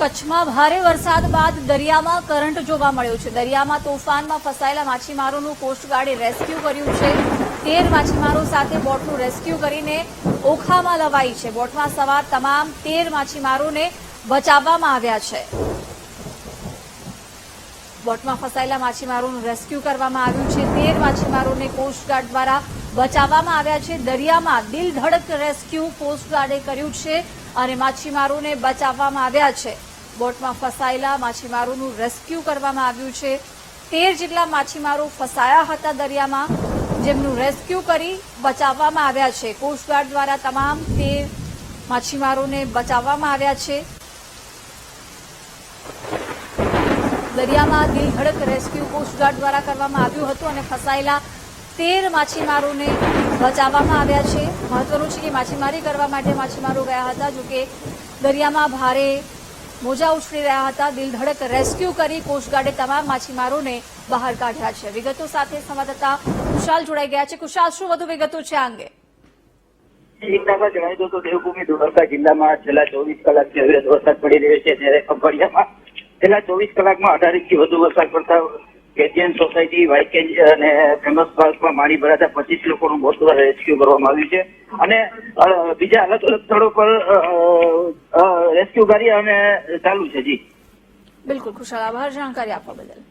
કચ્છમાં ભારે વરસાદ બાદ દરિયામાં કરંટ જોવા મળ્યો છે. દરિયામાં તોફાનમાં ફસાયેલા માછીમારોનું કોસ્ટગાર્ડે રેસ્ક્યુ કર્યું છે. તેર માછીમારો સાથે બોટનું રેસ્ક્યુ કરીને ઓખામાં લવાઈ છે. બોટમાં સવાર તમામ તેર માછીમારોને બચાવવામાં આવ્યા છે. બોટમાં ફસાયેલા માછીમારોનું રેસ્ક્યુ કરવામાં આવ્યું છે. તેર માછીમારોને કોસ્ટગાર્ડ દ્વારા બચાવવામાં આવ્યા છે. દરિયામાં દિલધડક રેસ્ક્યુ કોસ્ટગાર્ડે કર્યું છે અને માછીમારોને બચાવવામાં આવ્યા છે. બોટમાં ફસાયેલા માછીમારોનું રેસ્ક્યુ કરવામાં આવ્યું છે. તેર જેટલા માછીમારો ફસાયા હતા દરિયામાં, જેમનું રેસ્ક્યુ કરી બચાવવામાં આવ્યા છે. કોસ્ટગાર્ડ દ્વારા તમામ તેર માછીમારોને બચાવવામાં આવ્યા છે. દરિયામાં દિલધડક રેસ્ક્યુ કોસ્ટગાર્ડ દ્વારા કરવામાં આવ્યું હતું અને ફસાયેલા તેર માછીમારોને બચાવવામાં આવ્યા છે. મહત્વનું છે કે માછીમારી કરવા માટે માછીમારો ગયા હતા, જોકે દરિયામાં ભારે મોજા ઉછળી રહ્યા હતા દિલધડક રેસ્ક્યુ કરી કોસ્ટગાર્ડે તમામ માછીમારોને બહાર કાઢ્યા છે. વિગતો સાથે સંવાદદાતા કુશાલ જોડાઈ ગયા છે. કુશાલ, શું વધુ વિગતો છે આ અંગે? જણાવી દો તો દેવભૂમિ દ્વારકા જિલ્લામાં છેલ્લા ચોવીસ કલાકથી અવિરત વરસાદ પડી રહ્યો છે. ત્યારે ખંભાળિયામાં છેલ્લા ચોવીસ કલાકમાં અઢાર ઇંચથી વધુ વરસાદ પડતા કેજીએન સોસાયટી વાઇકેજ અને ફેમસ પાર્કમાં માણી ભરાતા પચીસ લોકોનું બોટ રેસ્ક્યુ કરવામાં આવ્યું છે. અને બીજા અલગ અલગ સ્થળો પર રેસ્ક્યુ કાર્ય અને ચાલુ છે જી. બિલકુલ ખુશાલ આભાર. જાણકારી આપવા બદલ.